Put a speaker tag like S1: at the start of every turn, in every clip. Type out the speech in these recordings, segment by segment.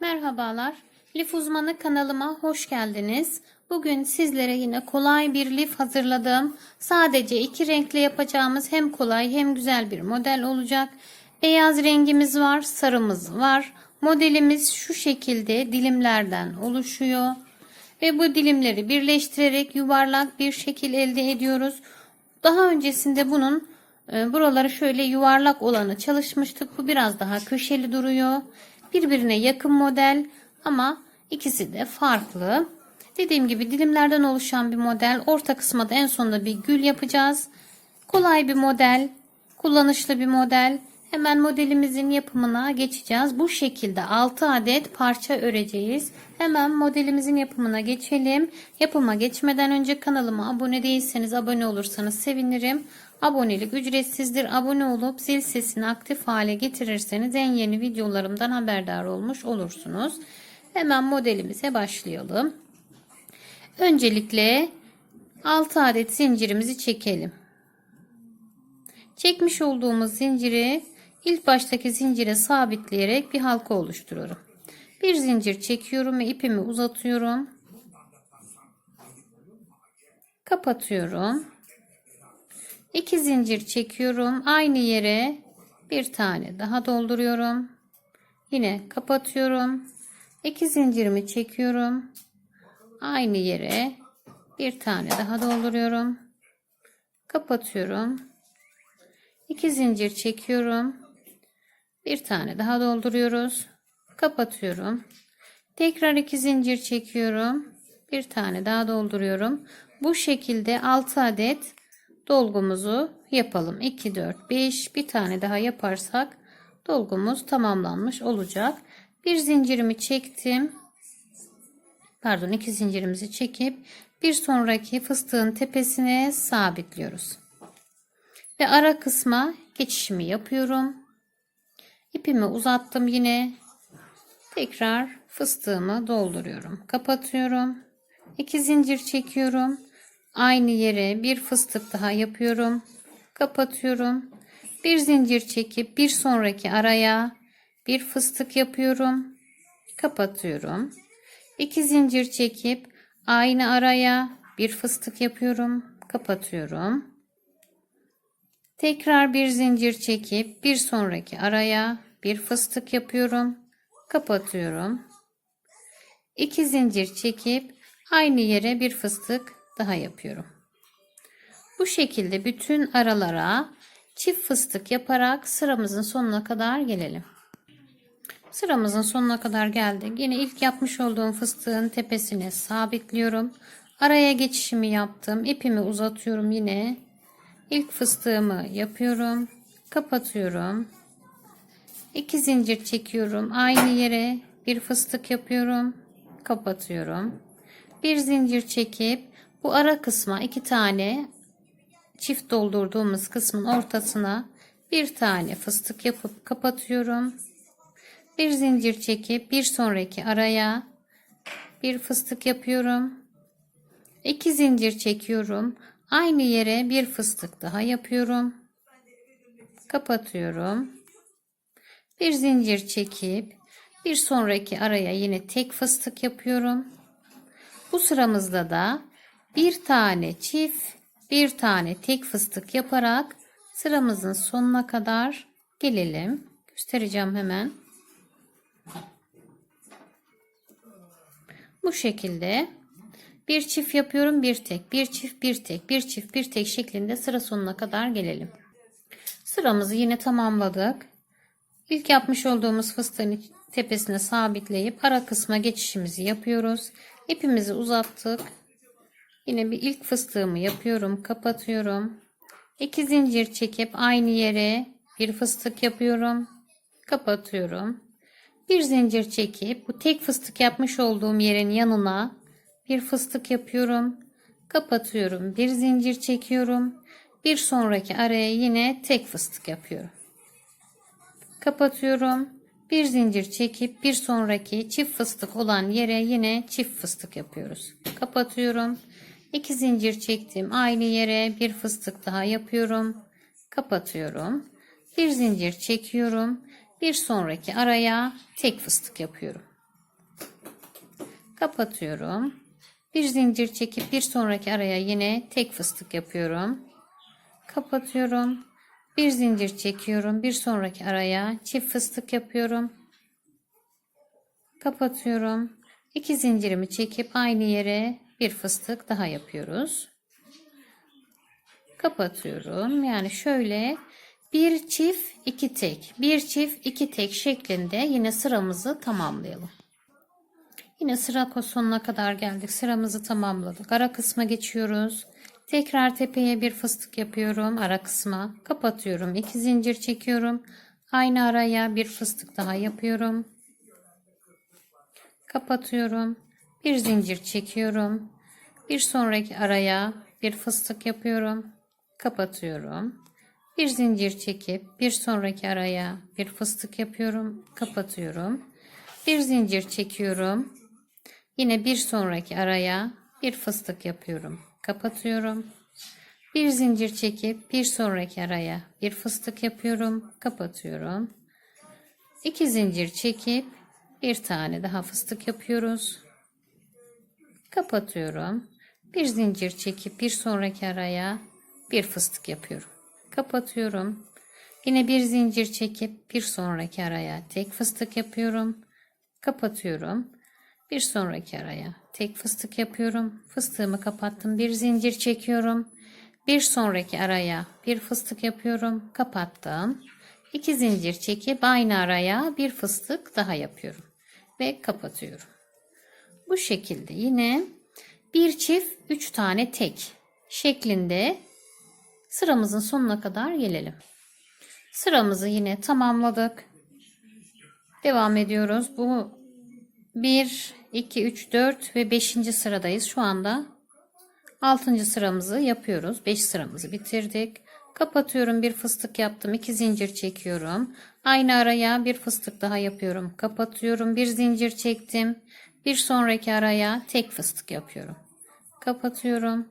S1: Merhabalar. Lif uzmanı kanalıma hoş geldiniz. Bugün sizlere yine kolay bir lif hazırladım. Sadece iki renkle yapacağımız hem kolay hem güzel bir model olacak. Beyaz rengimiz var, sarımız var. Modelimiz şu şekilde dilimlerden oluşuyor. Ve bu dilimleri birleştirerek yuvarlak bir şekil elde ediyoruz. Daha öncesinde bunun e, buraları şöyle yuvarlak olanı çalışmıştık. Bu biraz daha köşeli duruyor. Birbirine yakın model ama ikisi de farklı. Dediğim gibi dilimlerden oluşan bir model. Orta kısma da en sonunda bir gül yapacağız. Kolay bir model, kullanışlı bir model. Hemen modelimizin yapımına geçeceğiz. Bu şekilde 6 adet parça öreceğiz. Hemen modelimizin yapımına geçelim. Yapıma geçmeden önce kanalıma abone değilseniz abone olursanız sevinirim. Abonelik ücretsizdir. Abone olup zil sesini aktif hale getirirseniz en yeni videolarımdan haberdar olmuş olursunuz. Hemen modelimize başlayalım. Öncelikle 6 adet zincirimizi çekelim. Çekmiş olduğumuz zinciri ilk baştaki zincire sabitleyerek bir halka oluşturuyorum. Bir zincir çekiyorum ve ipimi uzatıyorum. Kapatıyorum. İki zincir çekiyorum. Aynı yere bir tane daha dolduruyorum. Yine kapatıyorum. İki zincirimi çekiyorum. Aynı yere bir tane daha dolduruyorum. Kapatıyorum. İki zincir çekiyorum. Bir tane daha dolduruyoruz. Kapatıyorum. Tekrar iki zincir çekiyorum. Bir tane daha dolduruyorum. Bu şekilde 6 adet dolgumuzu yapalım. 2, 4, 5 bir tane daha yaparsak dolgumuz tamamlanmış olacak. Bir zincirimi çektim. Pardon iki zincirimizi çekip bir sonraki fıstığın tepesine sabitliyoruz. Ve ara kısma geçişimi yapıyorum. İpimi uzattım yine. Tekrar fıstığımı dolduruyorum. Kapatıyorum. İki zincir çekiyorum. Aynı yere bir fıstık daha yapıyorum. Kapatıyorum. Bir zincir çekip bir sonraki araya bir fıstık yapıyorum. Kapatıyorum. İki zincir çekip aynı araya bir fıstık yapıyorum. Kapatıyorum. Tekrar bir zincir çekip bir sonraki araya bir fıstık yapıyorum. Kapatıyorum. İki zincir çekip aynı yere bir fıstık daha yapıyorum. Bu şekilde bütün aralara çift fıstık yaparak sıramızın sonuna kadar gelelim. Sıramızın sonuna kadar geldik. Yine ilk yapmış olduğum fıstığın tepesine sabitliyorum. Araya geçişimi yaptım. İpimi uzatıyorum yine. İlk fıstığımı yapıyorum. Kapatıyorum. İki zincir çekiyorum. Aynı yere bir fıstık yapıyorum. Kapatıyorum. Bir zincir çekip bu ara kısma iki tane çift doldurduğumuz kısmın ortasına bir tane fıstık yapıp kapatıyorum. Bir zincir çekip bir sonraki araya bir fıstık yapıyorum. İki zincir çekiyorum. Aynı yere bir fıstık daha yapıyorum. Kapatıyorum. Bir zincir çekip bir sonraki araya yine tek fıstık yapıyorum. Bu sıramızda da bir tane çift, bir tane tek fıstık yaparak sıramızın sonuna kadar gelelim. Göstereceğim hemen. Bu şekilde bir çift yapıyorum bir tek, bir çift bir tek, bir çift bir tek şeklinde sıra sonuna kadar gelelim. Sıramızı yine tamamladık. İlk yapmış olduğumuz fıstığın tepesine sabitleyip ara kısma geçişimizi yapıyoruz. İpimizi uzattık. Yine bir ilk fıstığımı yapıyorum, kapatıyorum. İki zincir çekip aynı yere bir fıstık yapıyorum, kapatıyorum. Bir zincir çekip bu tek fıstık yapmış olduğum yerin yanına bir fıstık yapıyorum. Kapatıyorum. Bir zincir çekiyorum. Bir sonraki araya yine tek fıstık yapıyorum. Kapatıyorum. Bir zincir çekip bir sonraki çift fıstık olan yere yine çift fıstık yapıyoruz. Kapatıyorum. İki zincir çektim. Aynı yere bir fıstık daha yapıyorum. Kapatıyorum. Bir zincir çekiyorum. Bir sonraki araya tek fıstık yapıyorum. Kapatıyorum. Bir zincir çekip bir sonraki araya yine tek fıstık yapıyorum. Kapatıyorum. Bir zincir çekiyorum. Bir sonraki araya çift fıstık yapıyorum. Kapatıyorum. İki zincirimi çekip aynı yere bir fıstık daha yapıyoruz. Kapatıyorum. Yani şöyle bir çift iki tek, bir çift iki tek şeklinde yine sıramızı tamamlayalım. Yine sıra sonuna kadar geldik. Sıramızı tamamladık. Ara kısma geçiyoruz. Tekrar tepeye bir fıstık yapıyorum. Ara kısma kapatıyorum. İki zincir çekiyorum. Aynı araya bir fıstık daha yapıyorum. Kapatıyorum. Bir zincir çekiyorum. Bir sonraki araya bir fıstık yapıyorum. Kapatıyorum. Bir zincir çekip bir sonraki araya bir fıstık yapıyorum. Kapatıyorum. Bir zincir çekiyorum. Yine bir sonraki araya bir fıstık yapıyorum. Kapatıyorum. Bir zincir çekip bir sonraki araya bir fıstık yapıyorum. Kapatıyorum. İki zincir çekip bir tane daha fıstık yapıyoruz. Kapatıyorum. Bir zincir çekip bir sonraki araya bir fıstık yapıyorum. Kapatıyorum. Yine bir zincir çekip bir sonraki araya tek fıstık yapıyorum. Kapatıyorum. Bir sonraki araya tek fıstık yapıyorum. Fıstığımı kapattım. Bir zincir çekiyorum. Bir sonraki araya bir fıstık yapıyorum. Kapattım. İki zincir çekip aynı araya bir fıstık daha yapıyorum. Ve kapatıyorum. Bu şekilde yine bir çift üç tane tek şeklinde sıramızın sonuna kadar gelelim. Sıramızı yine tamamladık. Devam ediyoruz. Bu 1, 2, 3, 4 ve 5. sıradayız. Şu anda 6. sıramızı yapıyoruz. 5 sıramızı bitirdik. Kapatıyorum. Bir fıstık yaptım. 2 zincir çekiyorum. Aynı araya bir fıstık daha yapıyorum. Kapatıyorum. Bir zincir çektim. Bir sonraki araya tek fıstık yapıyorum. Kapatıyorum.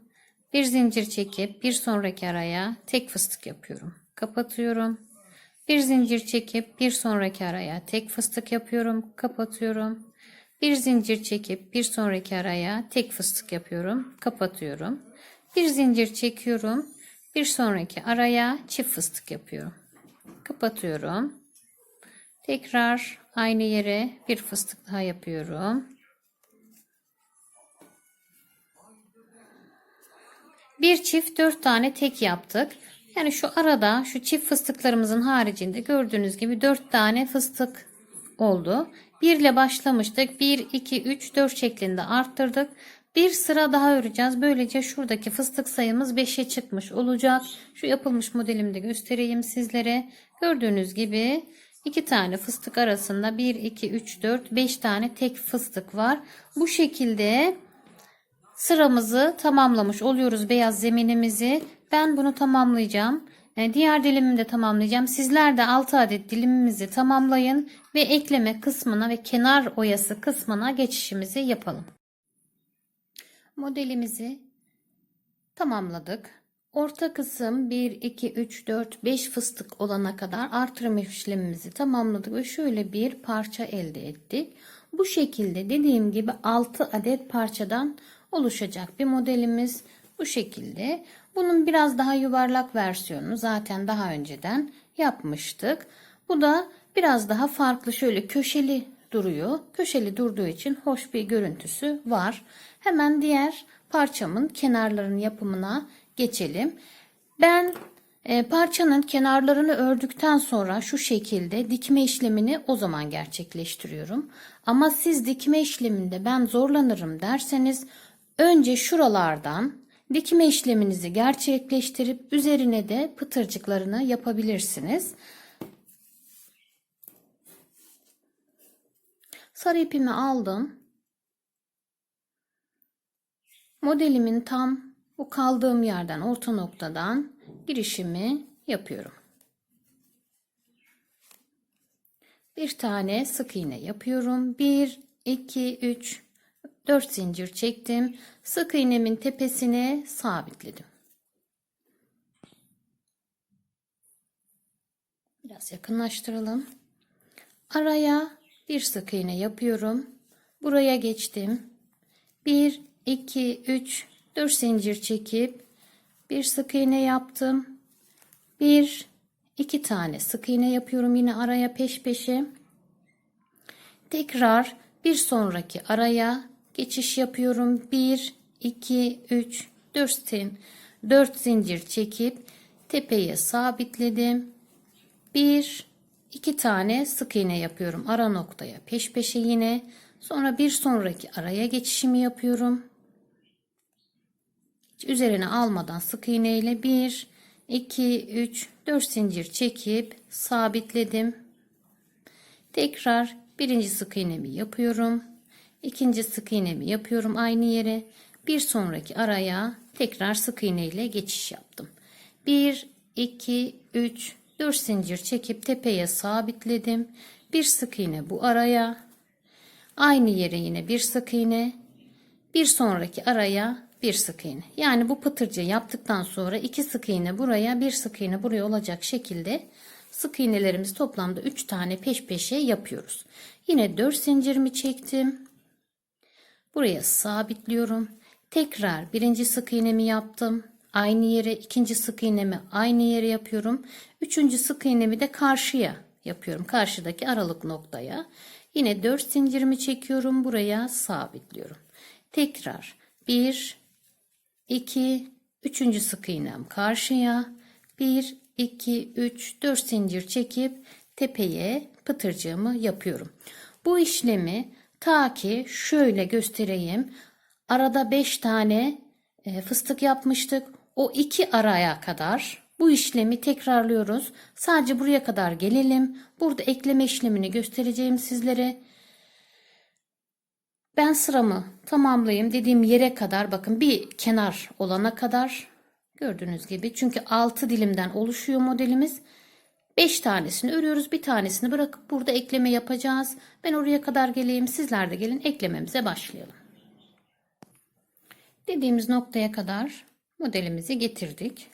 S1: Bir zincir çekip bir sonraki araya tek fıstık yapıyorum. Kapatıyorum. Bir zincir çekip bir sonraki araya tek fıstık yapıyorum. Kapatıyorum. Bir zincir çekip bir sonraki araya tek fıstık yapıyorum. Kapatıyorum. Bir zincir çekiyorum. Bir sonraki araya çift fıstık yapıyorum. Kapatıyorum. Tekrar aynı yere bir fıstık daha yapıyorum. Bir çift dört tane tek yaptık. Yani şu arada şu çift fıstıklarımızın haricinde gördüğünüz gibi dört tane fıstık oldu. 1 ile başlamıştık. 1, 2, 3, 4 şeklinde arttırdık. Bir sıra daha öreceğiz. Böylece şuradaki fıstık sayımız 5'e çıkmış olacak. Şu yapılmış modelimde göstereyim sizlere. Gördüğünüz gibi iki tane fıstık arasında 1, 2, 3, 4, 5 tane tek fıstık var. Bu şekilde sıramızı tamamlamış oluyoruz beyaz zeminimizi. Ben bunu tamamlayacağım. E, diğer dilimimi de tamamlayacağım. Sizler de 6 adet dilimimizi tamamlayın ve ekleme kısmına ve kenar oyası kısmına geçişimizi yapalım. Modelimizi tamamladık. Orta kısım 1, 2, 3, 4, 5 fıstık olana kadar artırma işlemimizi tamamladık ve şöyle bir parça elde ettik. Bu şekilde dediğim gibi 6 adet parçadan oluşacak bir modelimiz bu şekilde. Bunun biraz daha yuvarlak versiyonunu zaten daha önceden yapmıştık. Bu da biraz daha farklı şöyle köşeli duruyor. Köşeli durduğu için hoş bir görüntüsü var. Hemen diğer parçamın kenarlarının yapımına geçelim. Ben e, parçanın kenarlarını ördükten sonra şu şekilde dikme işlemini o zaman gerçekleştiriyorum. Ama siz dikme işleminde ben zorlanırım derseniz önce şuralardan dikme işleminizi gerçekleştirip üzerine de pıtırcıklarını yapabilirsiniz. Sarı ipimi aldım. Modelimin tam bu kaldığım yerden orta noktadan girişimi yapıyorum. Bir tane sık iğne yapıyorum. 1 2 3 4 zincir çektim. Sık iğnemin tepesine sabitledim. Biraz yakınlaştıralım. Araya bir sık iğne yapıyorum. Buraya geçtim. 1 2 3 4 zincir çekip bir sık iğne yaptım. Bir iki tane sık iğne yapıyorum yine araya peş peşe. Tekrar bir sonraki araya geçiş yapıyorum. 1 2 3 4 4 zincir çekip tepeye sabitledim. 1 2 tane sık iğne yapıyorum ara noktaya peş peşe yine. Sonra bir sonraki araya geçişimi yapıyorum. Hiç üzerine almadan sık iğne ile 1 2 3 4 zincir çekip sabitledim. Tekrar birinci sık iğnemi yapıyorum. İkinci sık iğnemi yapıyorum aynı yere. Bir sonraki araya tekrar sık iğne ile geçiş yaptım. 1 2 3 4 zincir çekip tepeye sabitledim. Bir sık iğne bu araya. Aynı yere yine bir sık iğne. Bir sonraki araya bir sık iğne. Yani bu pıtırcı yaptıktan sonra iki sık iğne buraya, bir sık iğne buraya olacak şekilde sık iğnelerimiz toplamda 3 tane peş peşe yapıyoruz. Yine 4 zincirimi çektim. Buraya sabitliyorum. Tekrar birinci sık iğnemi yaptım. Aynı yere ikinci sık iğnemi aynı yere yapıyorum. Üçüncü sık iğnemi de karşıya yapıyorum. Karşıdaki aralık noktaya. Yine 4 zincirimi çekiyorum. Buraya sabitliyorum. Tekrar 1 2 3. sık iğnem karşıya 1 2 3 4 zincir çekip tepeye pıtırcığımı yapıyorum. Bu işlemi ta ki şöyle göstereyim. Arada 5 tane e, fıstık yapmıştık. O iki araya kadar bu işlemi tekrarlıyoruz. Sadece buraya kadar gelelim. Burada ekleme işlemini göstereceğim sizlere. Ben sıramı tamamlayayım dediğim yere kadar bakın bir kenar olana kadar gördüğünüz gibi çünkü 6 dilimden oluşuyor modelimiz. 5 tanesini örüyoruz bir tanesini bırakıp burada ekleme yapacağız. Ben oraya kadar geleyim sizler de gelin eklememize başlayalım. Dediğimiz noktaya kadar modelimizi getirdik.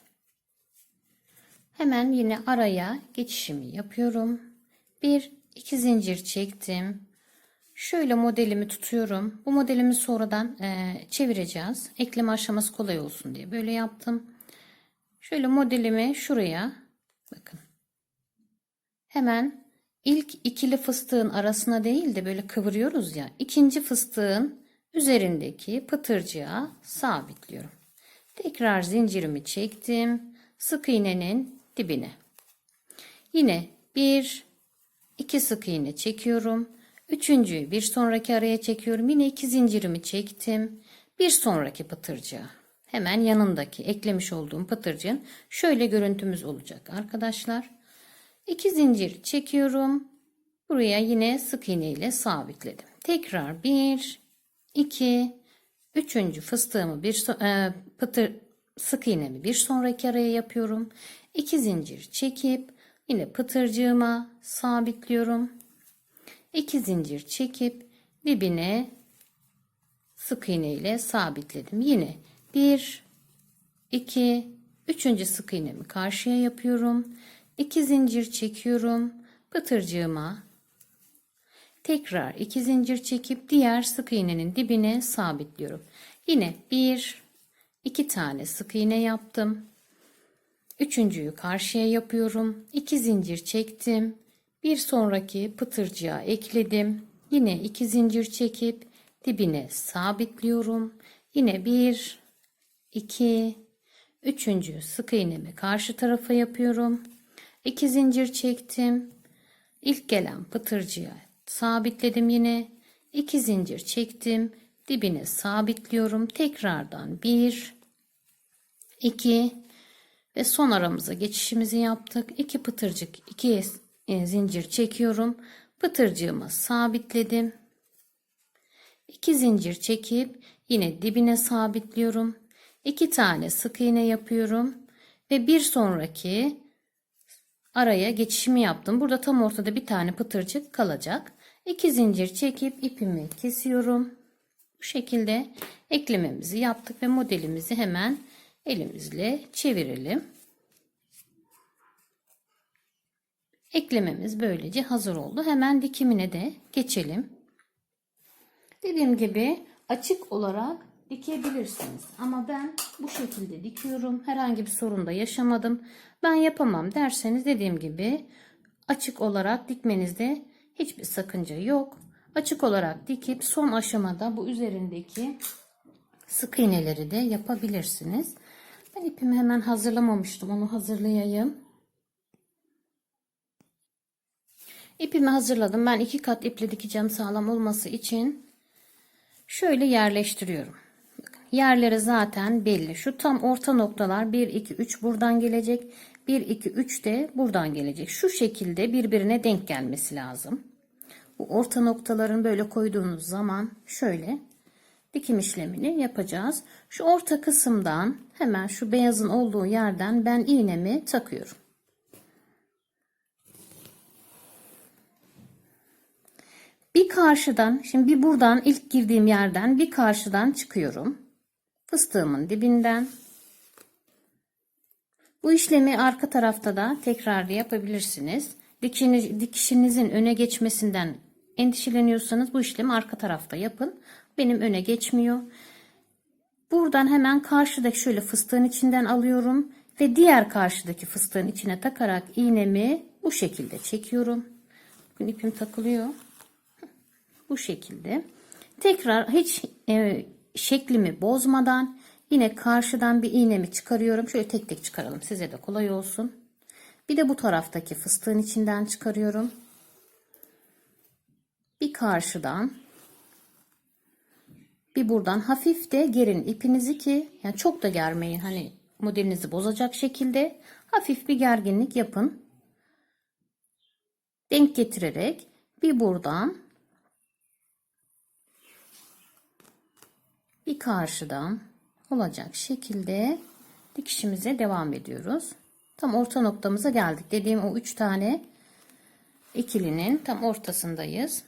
S1: Hemen yine araya geçişimi yapıyorum. Bir iki zincir çektim. Şöyle modelimi tutuyorum. Bu modelimi sonradan e, çevireceğiz. Ekleme aşaması kolay olsun diye böyle yaptım. Şöyle modelimi şuraya bakın. Hemen ilk ikili fıstığın arasına değil de böyle kıvırıyoruz ya. ikinci fıstığın üzerindeki pıtırcığa sabitliyorum. Tekrar zincirimi çektim. Sık iğnenin dibine. Yine bir iki sık iğne çekiyorum. Üçüncüyü bir sonraki araya çekiyorum. Yine iki zincirimi çektim. Bir sonraki pıtırcığa. Hemen yanındaki eklemiş olduğum pıtırcığın şöyle görüntümüz olacak arkadaşlar. İki zincir çekiyorum. Buraya yine sık iğne ile sabitledim. Tekrar bir, iki, üçüncü fıstığımı bir e, pıtır sık iğnemi bir sonraki araya yapıyorum. İki zincir çekip yine pıtırcığıma sabitliyorum. 2 zincir çekip dibine sık iğne ile sabitledim. Yine 1 2 3. sık iğnemi karşıya yapıyorum. 2 zincir çekiyorum. Pıtırcığıma tekrar 2 zincir çekip diğer sık iğnenin dibine sabitliyorum. Yine 1 2 tane sık iğne yaptım. Üçüncüyü karşıya yapıyorum. 2 zincir çektim. Bir sonraki pıtırcığa ekledim. Yine iki zincir çekip dibine sabitliyorum. Yine bir, iki, üçüncü sık iğnemi karşı tarafa yapıyorum. İki zincir çektim. İlk gelen pıtırcıya sabitledim yine. İki zincir çektim. Dibine sabitliyorum. Tekrardan bir, iki ve son aramıza geçişimizi yaptık. İki pıtırcık, iki e, zincir çekiyorum. Pıtırcığımı sabitledim. 2 zincir çekip yine dibine sabitliyorum. 2 tane sık iğne yapıyorum ve bir sonraki araya geçişimi yaptım. Burada tam ortada bir tane pıtırcık kalacak. 2 zincir çekip ipimi kesiyorum. Bu şekilde eklememizi yaptık ve modelimizi hemen elimizle çevirelim. Eklememiz böylece hazır oldu. Hemen dikimine de geçelim. Dediğim gibi açık olarak dikebilirsiniz. Ama ben bu şekilde dikiyorum. Herhangi bir sorun da yaşamadım. Ben yapamam derseniz dediğim gibi açık olarak dikmenizde hiçbir sakınca yok. Açık olarak dikip son aşamada bu üzerindeki sık iğneleri de yapabilirsiniz. Ben ipimi hemen hazırlamamıştım. Onu hazırlayayım. İpimi hazırladım. Ben iki kat iple dikeceğim sağlam olması için. Şöyle yerleştiriyorum. Yerleri zaten belli. Şu tam orta noktalar 1, 2, 3 buradan gelecek. 1, 2, 3 de buradan gelecek. Şu şekilde birbirine denk gelmesi lazım. Bu orta noktaların böyle koyduğunuz zaman şöyle dikim işlemini yapacağız. Şu orta kısımdan hemen şu beyazın olduğu yerden ben iğnemi takıyorum. Bir karşıdan, şimdi bir buradan ilk girdiğim yerden bir karşıdan çıkıyorum. Fıstığımın dibinden. Bu işlemi arka tarafta da tekrar yapabilirsiniz. Dikişiniz, dikişinizin öne geçmesinden endişeleniyorsanız bu işlemi arka tarafta yapın. Benim öne geçmiyor. Buradan hemen karşıdaki şöyle fıstığın içinden alıyorum ve diğer karşıdaki fıstığın içine takarak iğnemi bu şekilde çekiyorum. Bakın ipim takılıyor. Bu şekilde. Tekrar hiç e, şeklimi bozmadan yine karşıdan bir iğnemi çıkarıyorum. Şöyle tek tek çıkaralım size de kolay olsun. Bir de bu taraftaki fıstığın içinden çıkarıyorum. Bir karşıdan bir buradan hafif de gerin ipinizi ki yani çok da germeyin hani modelinizi bozacak şekilde hafif bir gerginlik yapın. Denk getirerek bir buradan bir karşıdan olacak şekilde dikişimize devam ediyoruz. Tam orta noktamıza geldik. Dediğim o üç tane ikilinin tam ortasındayız.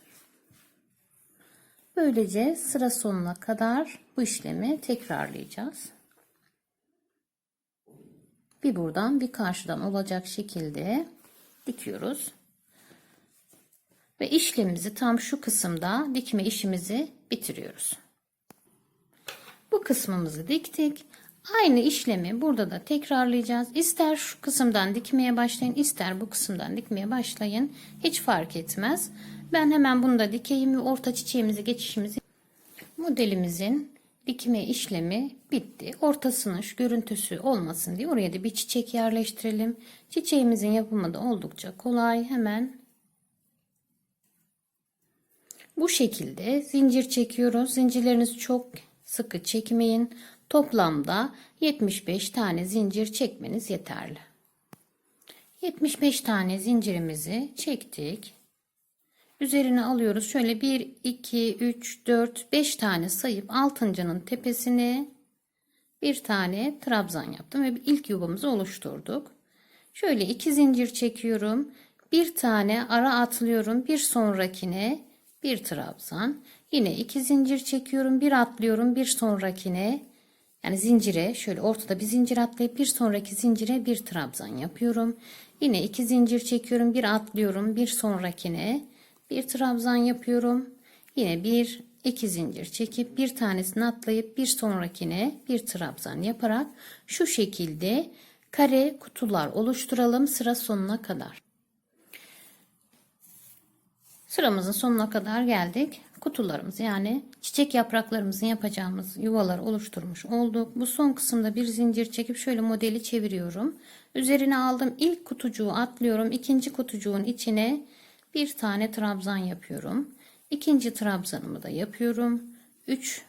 S1: Böylece sıra sonuna kadar bu işlemi tekrarlayacağız. Bir buradan bir karşıdan olacak şekilde dikiyoruz. Ve işlemimizi tam şu kısımda dikme işimizi bitiriyoruz. Bu kısmımızı diktik. Aynı işlemi burada da tekrarlayacağız. İster şu kısımdan dikmeye başlayın, ister bu kısımdan dikmeye başlayın. Hiç fark etmez. Ben hemen bunu da dikeyim ve orta çiçeğimizi geçişimizi modelimizin dikme işlemi bitti. Ortasının şu görüntüsü olmasın diye oraya da bir çiçek yerleştirelim. Çiçeğimizin yapımı da oldukça kolay. Hemen bu şekilde zincir çekiyoruz. Zincirlerinizi çok sıkı çekmeyin. Toplamda 75 tane zincir çekmeniz yeterli. 75 tane zincirimizi çektik. Üzerine alıyoruz. Şöyle 1, 2, 3, 4, 5 tane sayıp altıncının tepesine bir tane trabzan yaptım ve ilk yuvamızı oluşturduk. Şöyle iki zincir çekiyorum. Bir tane ara atlıyorum. Bir sonrakine bir trabzan. Yine iki zincir çekiyorum. Bir atlıyorum. Bir sonrakine yani zincire şöyle ortada bir zincir atlayıp bir sonraki zincire bir trabzan yapıyorum. Yine iki zincir çekiyorum. Bir atlıyorum. Bir sonrakine bir trabzan yapıyorum. Yine bir iki zincir çekip bir tanesini atlayıp bir sonrakine bir trabzan yaparak şu şekilde kare kutular oluşturalım sıra sonuna kadar. Sıramızın sonuna kadar geldik. Kutularımız yani çiçek yapraklarımızın yapacağımız yuvalar oluşturmuş olduk. Bu son kısımda bir zincir çekip şöyle modeli çeviriyorum. Üzerine aldım ilk kutucuğu atlıyorum. ikinci kutucuğun içine bir tane trabzan yapıyorum. İkinci trabzanımı da yapıyorum. 3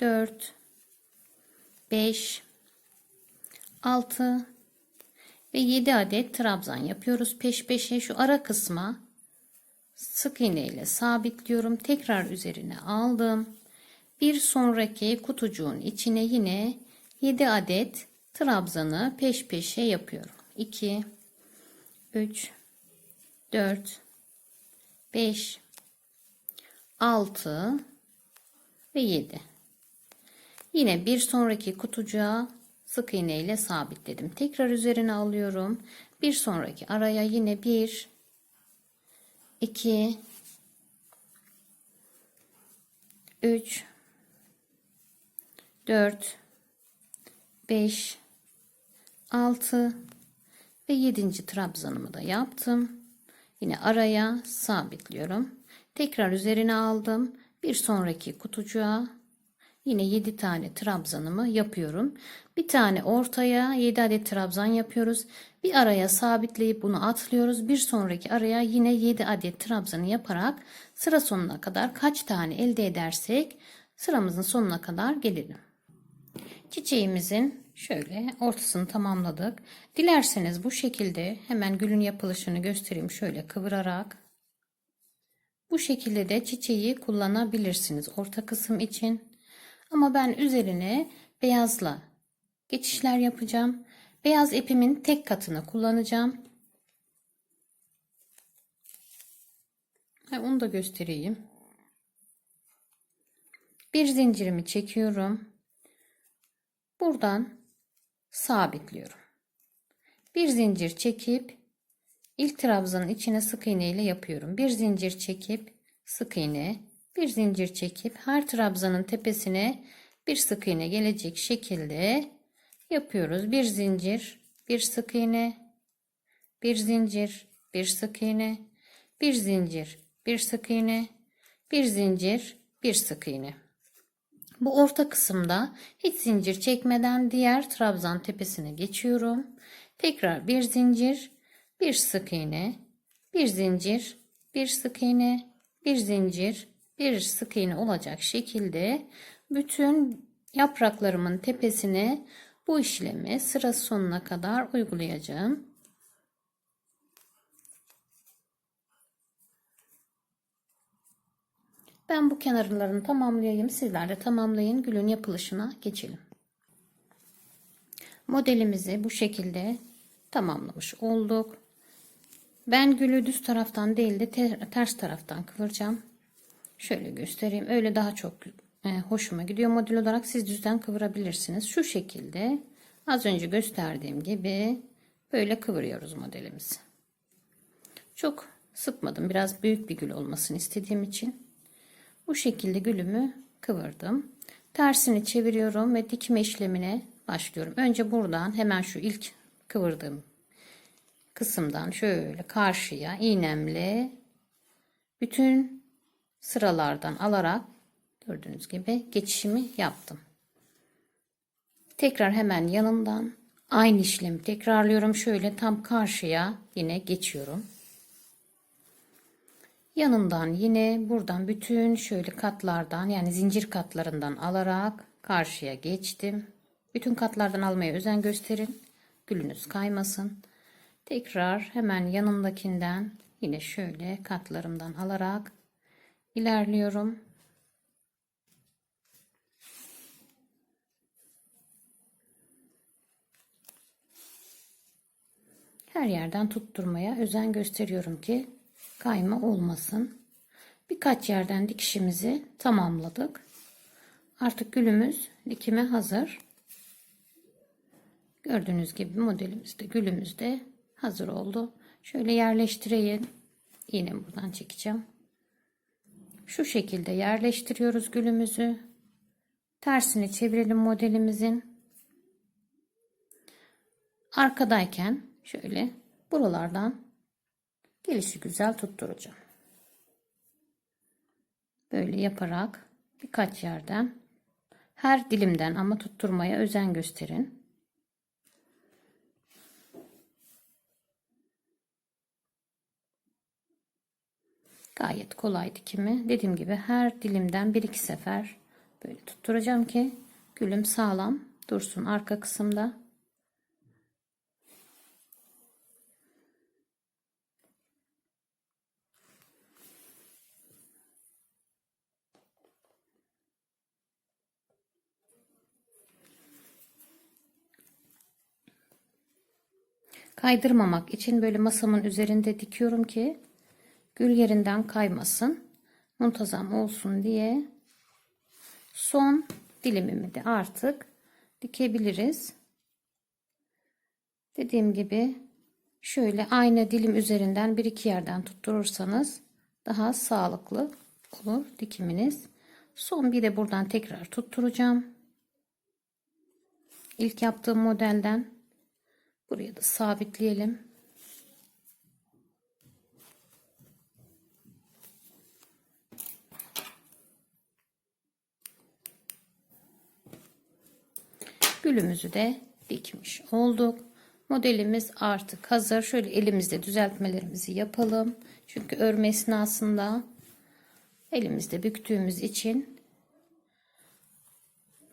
S1: 4 5 6 ve 7 adet trabzan yapıyoruz peş peşe şu ara kısma sık iğne ile sabitliyorum. Tekrar üzerine aldım. Bir sonraki kutucuğun içine yine 7 adet trabzanı peş peşe yapıyorum. 2 3 4 5 6 ve 7 yine bir sonraki kutucuğa sık iğne ile sabitledim. Tekrar üzerine alıyorum. Bir sonraki araya yine 1 2 3 4 5 6 ve 7. trabzanımı da yaptım. Yine araya sabitliyorum. Tekrar üzerine aldım. Bir sonraki kutucuğa yine 7 tane trabzanımı yapıyorum. Bir tane ortaya 7 adet trabzan yapıyoruz. Bir araya sabitleyip bunu atlıyoruz. Bir sonraki araya yine 7 adet trabzanı yaparak sıra sonuna kadar kaç tane elde edersek sıramızın sonuna kadar gelelim. Çiçeğimizin şöyle ortasını tamamladık. Dilerseniz bu şekilde hemen gülün yapılışını göstereyim şöyle kıvırarak. Bu şekilde de çiçeği kullanabilirsiniz orta kısım için. Ama ben üzerine beyazla geçişler yapacağım. Beyaz ipimin tek katını kullanacağım. Ha, onu da göstereyim. Bir zincirimi çekiyorum. Buradan sabitliyorum. Bir zincir çekip ilk trabzanın içine sık iğne ile yapıyorum. Bir zincir çekip sık iğne, bir zincir çekip her trabzanın tepesine bir sık iğne gelecek şekilde yapıyoruz. Bir zincir, bir sık iğne, bir zincir, bir sık iğne, bir zincir, bir sık iğne, bir zincir, bir sık iğne. Bu orta kısımda hiç zincir çekmeden diğer trabzan tepesine geçiyorum. Tekrar bir zincir, bir sık iğne, bir zincir, bir sık iğne, bir zincir, bir sık iğne olacak şekilde bütün yapraklarımın tepesine bu işlemi sıra sonuna kadar uygulayacağım. Ben bu kenarlarını tamamlayayım. Sizler de tamamlayın. Gülün yapılışına geçelim. Modelimizi bu şekilde tamamlamış olduk. Ben gülü düz taraftan değil de ters taraftan kıvıracağım. Şöyle göstereyim. Öyle daha çok e, hoşuma gidiyor model olarak. Siz düzden kıvırabilirsiniz. Şu şekilde az önce gösterdiğim gibi böyle kıvırıyoruz modelimizi. Çok sıkmadım. Biraz büyük bir gül olmasını istediğim için. Bu şekilde gülümü kıvırdım. Tersini çeviriyorum ve dikme işlemine başlıyorum. Önce buradan hemen şu ilk kıvırdığım kısımdan şöyle karşıya iğnemle bütün sıralardan alarak gördüğünüz gibi geçişimi yaptım. Tekrar hemen yanından aynı işlemi tekrarlıyorum. Şöyle tam karşıya yine geçiyorum. Yanından yine buradan bütün şöyle katlardan yani zincir katlarından alarak karşıya geçtim. Bütün katlardan almaya özen gösterin. Gülünüz kaymasın. Tekrar hemen yanındakinden yine şöyle katlarımdan alarak ilerliyorum. Her yerden tutturmaya özen gösteriyorum ki kayma olmasın. Birkaç yerden dikişimizi tamamladık. Artık gülümüz dikime hazır. Gördüğünüz gibi modelimizde gülümüz de hazır oldu. Şöyle yerleştireyim. Yine buradan çekeceğim. Şu şekilde yerleştiriyoruz gülümüzü. Tersini çevirelim modelimizin. Arkadayken şöyle buralardan gelişi güzel tutturacağım. Böyle yaparak birkaç yerden her dilimden ama tutturmaya özen gösterin. Gayet kolay dikimi. Dediğim gibi her dilimden bir iki sefer böyle tutturacağım ki gülüm sağlam dursun arka kısımda. Kaydırmamak için böyle masamın üzerinde dikiyorum ki gül yerinden kaymasın. Muntazam olsun diye. Son dilimimi de artık dikebiliriz. Dediğim gibi şöyle aynı dilim üzerinden bir iki yerden tutturursanız daha sağlıklı olur dikiminiz. Son bir de buradan tekrar tutturacağım. İlk yaptığım modelden. Buraya da sabitleyelim. Gülümüzü de dikmiş olduk. Modelimiz artık hazır. Şöyle elimizde düzeltmelerimizi yapalım. Çünkü örme esnasında elimizde büktüğümüz için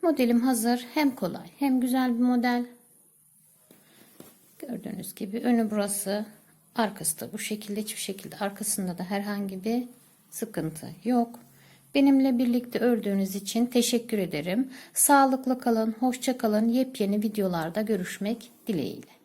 S1: modelim hazır. Hem kolay hem güzel bir model. Gördüğünüz gibi önü burası. Arkası da bu şekilde. Hiçbir şekilde arkasında da herhangi bir sıkıntı yok. Benimle birlikte ördüğünüz için teşekkür ederim. Sağlıklı kalın, hoşça kalın. Yepyeni videolarda görüşmek dileğiyle.